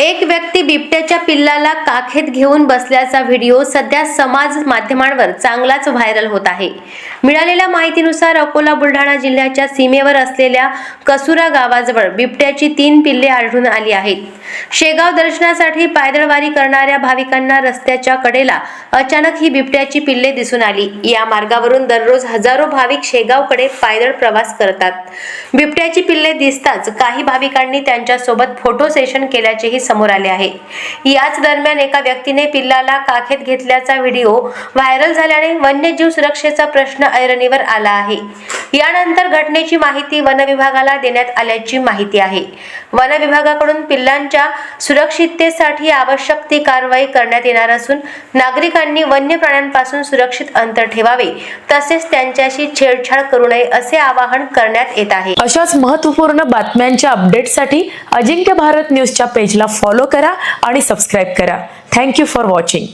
एक व्यक्ती बिबट्याच्या पिल्लाला काखेत घेऊन बसल्याचा व्हिडिओ सध्या समाज माध्यमांवर चांगलाच व्हायरल होत आहे. मिळालेल्या माहितीनुसार अकोला बुलढाणा जिल्ह्याच्या सीमेवर असलेल्या कसुरा गावाजवळ बिबट्याची तीन पिल्ले आढळून आली आहेत. शेगाव दर्शनासाठी पायदळवारी करणाऱ्या भाविकांना रस्त्याच्या कडेला अचानक ही बिबट्याची पिल्ले दिसून आली. या मार्गावरून दररोज हजारो भाविक शेगावकडे पायदळ प्रवास करतात. बिबट्याची पिल्ले दिसताच काही भाविकांनी त्यांच्यासोबत फोटो सेशन केल्याचेही समोर आले आहे. याच दरम्यान एका व्यक्तीने पिल्लाला काखेत घेतल्याचा व्हिडिओ व्हायरल झाल्याने वन्यजीव सुरक्षेचा प्रश्न ऐरणीवर आला आहे. यानंतर घटनेची माहिती वन विभागाला देण्यात आल्याची माहिती आहे. वन विभागाकडून पिल्लांच्या सुरक्षिततेसाठी आवश्यक ती कारवाई करण्यात येणार असून नागरिकांनी वन्य प्राण्यांपासून सुरक्षित अंतर ठेवावे तसेच त्यांच्याशी छेडछाड करू नये असे आवाहन करण्यात येत आहे. अशाच महत्त्वपूर्ण बातम्यांच्या अपडेटसाठी अजिंक्य भारत न्यूजच्या पेजला फॉलो करा आणि सबस्क्राईब करा. Thank you for watching.